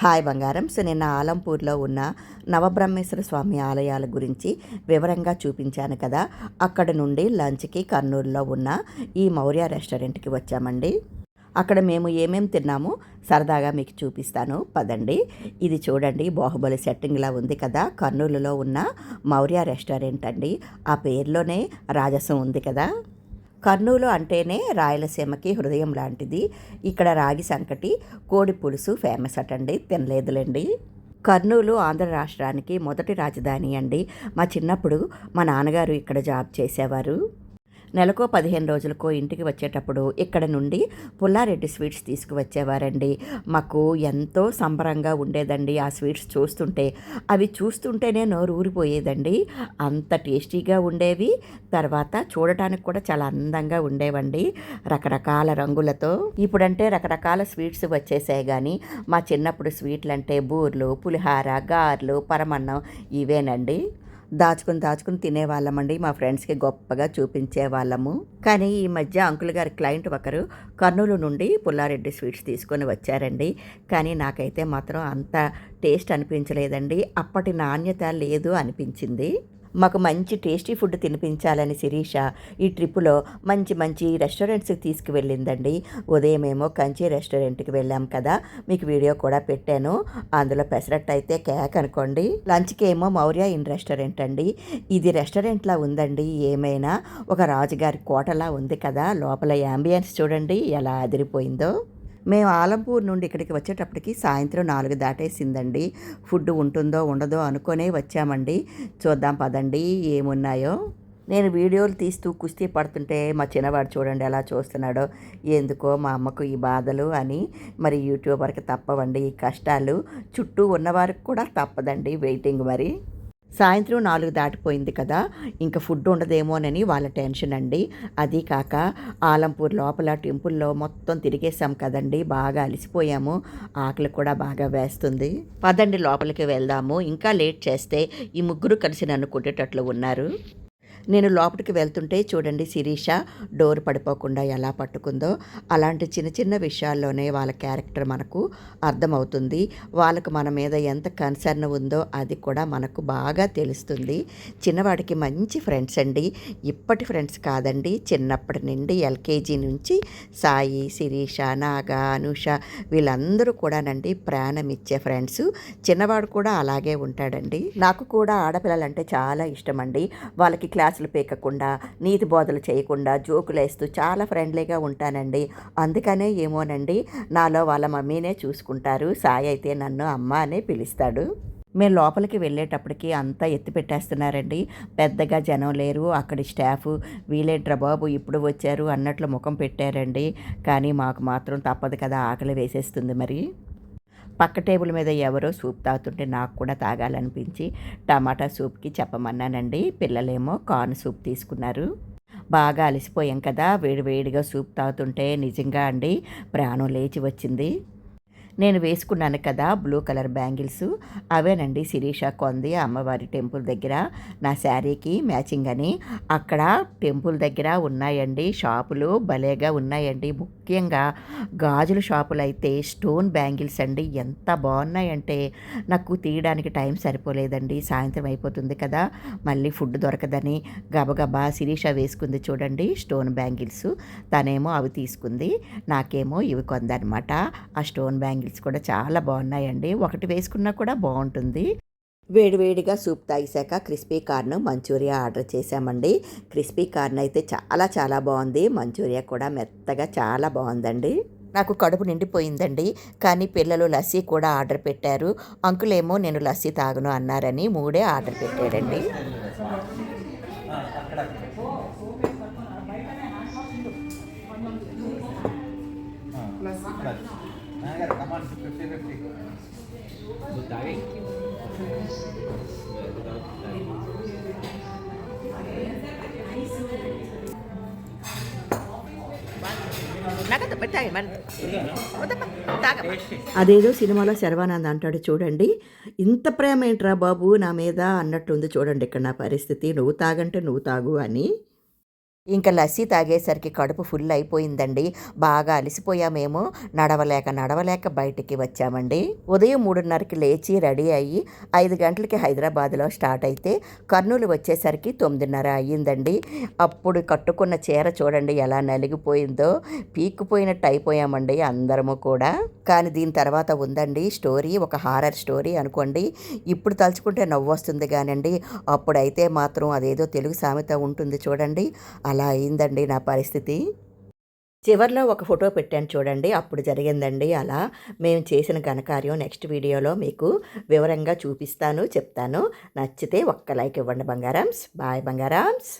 Hi బంగారం. So నిన్న ఆలంపూర్లో ఉన్న నవబ్రహ్మేశ్వర స్వామి ఆలయాల గురించి వివరంగా చూపించాను కదా. అక్కడ నుండి లంచ్కి కర్నూలులో ఉన్న ఈ మౌర్య రెస్టారెంట్కి వచ్చామండి. అక్కడ మేము ఏమేమి తిన్నామో సరదాగా మీకు చూపిస్తాను. పదండి. ఇది చూడండి బాహుబలి సెట్టింగ్లా ఉంది కదా. కర్నూలులో ఉన్న మౌర్య రెస్టారెంట్ అండి. ఆ పేరులోనే రాజసం ఉంది కదా. కర్నూలు అంటేనే రాయలసీమకి హృదయం లాంటిది. ఇక్కడ రాగి సంకటి కోడి పులుసు ఫేమస్ అటండి తినలేదులేండి. కర్నూలు ఆంధ్ర రాష్ట్రానికి మొదటి రాజధాని అండి. మా చిన్నప్పుడు మా నాన్నగారు ఇక్కడ జాబ్ చేసేవారు. నెలకో పదిహేను రోజులకో ఇంటికి వచ్చేటప్పుడు ఇక్కడ నుండి పుల్లారెడ్డి స్వీట్స్ తీసుకువచ్చేవారండి. మాకు ఎంతో సంబరంగా ఉండేదండి ఆ స్వీట్స్ చూస్తుంటే. అవి చూస్తుంటేనే నోరు ఊరిపోయేదండి. అంత టేస్టీగా ఉండేవి. తర్వాత చూడటానికి కూడా చాలా అందంగా ఉండేవండి. రకరకాల రంగులతో. ఇప్పుడంటే రకరకాల స్వీట్స్ వచ్చేసాయి కానీ మా చిన్నప్పుడు స్వీట్లు అంటే బూర్లు పులిహార గారెలు పరమన్నం ఇవేనండి. దాచుకుని దాచుకుని తినేవాళ్ళమండి. మా ఫ్రెండ్స్కి గొప్పగా చూపించే వాళ్ళము కానీ ఈ మధ్య అంకుల్ గారి క్లయింట్ ఒకరు కర్నూలు నుండి పుల్లారెడ్డి స్వీట్స్ తీసుకొని వచ్చారండి. కానీ నాకైతే మాత్రం అంత టేస్ట్ అనిపించలేదండి. అప్పటి నాణ్యత లేదు అనిపించింది. మాకు మంచి టేస్టీ ఫుడ్ తినిపించాలని శిరీష ఈ ట్రిప్పులో మంచి మంచి రెస్టారెంట్స్కి తీసుకువెళ్ళిందండి. ఉదయమేమో కంచి రెస్టారెంట్కి వెళ్ళాం కదా. మీకు వీడియో కూడా పెట్టాను. అందులో పెసరట్టు అయితే కేక్ అనుకోండి. లంచ్కి ఏమో మౌర్య ఇన్ రెస్టారెంట్ అండి. ఇది రెస్టారెంట్లా ఉందండి. ఏమైనా ఒక రాజుగారి కోటలా ఉంది కదా. లోపల యాంబియన్స్ చూడండి ఎలా అదిరిపోయిందో. మేము ఆలంపూర్ నుండి ఇక్కడికి వచ్చేటప్పటికి సాయంత్రం నాలుగు దాటేసిందండి. ఫుడ్ ఉంటుందో ఉండదో అనుకునే వచ్చామండి. చూద్దాం పదండి ఏమున్నాయో. నేను వీడియోలు తీస్తూ కుస్తీ పడుతుంటే మా చిన్నవాడు చూడండి ఎలా చూస్తున్నాడో. ఎందుకో మా అమ్మకు ఈ బాధలు అని. మరి యూట్యూబర్కి తప్పవండి ఈ కష్టాలు. చుట్టూ ఉన్నవారికి కూడా తప్పదండి వెయిటింగ్ మరి. సాయంత్రం నాలుగు దాటిపోయింది కదా ఇంకా ఫుడ్ ఉండదేమోనని వాళ్ళ టెన్షన్ అండి. అది కాక ఆలంపూర్ లోపల టెంపుల్లో మొత్తం తిరిగేసాం కదండి బాగా అలసిపోయాము. ఆకలి కూడా బాగా వేస్తుంది. పదండి లోపలికి వెళ్దాము ఇంకా లేట్ చేస్తే ఈ ముగ్గురు కలిసి నన్ను కొట్టేటట్లు ఉన్నారు. నేను లోపలికి వెళ్తుంటే చూడండి శిరీష డోర్ పడిపోకుండా ఎలా పట్టుకుందో. అలాంటి చిన్న చిన్న విషయాల్లోనే వాళ్ళ క్యారెక్టర్ మనకు అర్థమవుతుంది. వాళ్ళకు మన మీద ఎంత కన్సర్న్ ఉందో అది కూడా మనకు బాగా తెలుస్తుంది. చిన్నవాడికి మంచి ఫ్రెండ్స్ అండి. ఇప్పటి ఫ్రెండ్స్ కాదండి. చిన్నప్పటి నుండి ఎల్కేజీ నుంచి సాయి శిరీష నాగ అనుష వీళ్ళందరూ కూడానండి ప్రాణం ఇచ్చే ఫ్రెండ్స్. చిన్నవాడు కూడా అలాగే ఉంటాడండి. నాకు కూడా ఆడపిల్లలంటే చాలా ఇష్టం అండి వాళ్ళకి క్లాస్ క్లాసులు పీకకుండా నీతి బోధలు చేయకుండా జోకులు వేస్తూ చాలా ఫ్రెండ్లీగా ఉంటానండి. అందుకనే ఏమోనండి నాలో వాళ్ళ మమ్మీనే చూసుకుంటారు. సాయి అయితే నన్ను అమ్మ అనే పిలుస్తాడు. మేము లోపలికి వెళ్ళేటప్పటికి అంతా ఎత్తి పెట్టేస్తున్నారండి. పెద్దగా జనం లేరు అక్కడి స్టాఫ్. వీలేట్రా బాబు ఇప్పుడు వచ్చారు అన్నట్లు ముఖం పెట్టారండి. కానీ మాకు మాత్రం తప్పదు కదా ఆకలి వేసేస్తుంది మరి. పక్క టేబుల్ మీద ఎవరో సూప్ తాగుతుంటే నాకు కూడా తాగాలనిపించి టమాటా సూప్కి చెప్పమన్నానండి. పిల్లలేమో కార్న్ సూప్ తీసుకున్నారు. బాగా అలసిపోయాం కదా వేడి వేడిగా సూప్ తాగుతుంటే నిజంగా అండి ప్రాణం లేచి వచ్చింది. నేను వేసుకున్నాను కదా బ్లూ కలర్ బ్యాంగిల్స్. అవేనండి శిరీష కొంది అమ్మవారి టెంపుల్ దగ్గర. నా శారీకి మ్యాచింగ్ అని. అక్కడ టెంపుల్ దగ్గర ఉన్నాయండి షాపులు భలేగా ఉన్నాయండి. ముఖ్యంగా గాజుల షాపులు అయితే స్టోన్ బ్యాంగిల్స్ అండి ఎంత బాగున్నాయంటే నాకు తీయడానికి టైం సరిపోలేదండి. సాయంత్రం అయిపోతుంది కదా మళ్ళీ ఫుడ్ దొరకదని గబగబా శిరీష వేసుకుంది చూడండి స్టోన్ బ్యాంగిల్స్. తనేమో అవి తీసుకుంది నాకేమో ఇవి కొందనమాట ఆ స్టోన్ బ్యాంగిల్స్ బ్యాంగిల్స్ కూడా చాలా బాగున్నాయండి. ఒకటి వేసుకున్నా కూడా బాగుంటుంది. వేడివేడిగా సూప్ తాగిసాక క్రిస్పీ కార్న్ మంచూరియా ఆర్డర్ చేశామండి. క్రిస్పీ కార్న్ అయితే చాలా చాలా బాగుంది. మంచూరియా కూడా మెత్తగా చాలా బాగుందండి. నాకు కడుపు నిండిపోయిందండి. కానీ పిల్లలు లస్సీ కూడా ఆర్డర్ పెట్టారు. అంకులేమో నేను లస్సీ తాగను అన్నారని మూడే ఆర్డర్ పెట్టాడండి. come on, 50 50. అదేదో సినిమాలో శర్వానంద్ అంటాడు చూడండి. ఇంత ప్రేమ ఏంట్రా బాబు నా మీద అన్నట్టుంది చూడండి ఇక్కడ నా పరిస్థితి. నువ్వు తాగంటే నువ్వు తాగు అని. ఇంకా లస్సీ తాగేసరికి కడుపు ఫుల్ అయిపోయిందండి. బాగా అలసిపోయామేమో. నడవలేక నడవలేక బయటికి వచ్చామండి. ఉదయం మూడున్నరకి లేచి రెడీ అయ్యి ఐదు గంటలకి హైదరాబాద్లో స్టార్ట్ అయితే కర్నూలు వచ్చేసరికి తొమ్మిదిన్నర అయ్యిందండి. అప్పుడు కట్టుకున్న చీర చూడండి ఎలా నలిగిపోయిందో. పీక్కుపోయినట్టు అయిపోయామండి అందరము కూడా. కానీ దీని తర్వాత ఉందండి స్టోరీ ఒక హారర్ స్టోరీ అనుకోండి. ఇప్పుడు తలుచుకుంటే నవ్వు వస్తుంది కానండి. అప్పుడైతే మాత్రం అదేదో తెలుగు సామెత ఉంటుంది చూడండి. అలా అయిందండి నా పరిస్థితి. చివర్లో ఒక ఫోటో పెట్టాను చూడండి అప్పుడు జరిగిందండి అలా. మేము చేసిన ఘనకార్యం నెక్స్ట్ వీడియోలో మీకు వివరంగా చూపిస్తాను చెప్తాను. నచ్చితే ఒక్క లైక్ ఇవ్వండి బంగారామ్స్. బాయ్ బంగారామ్స్.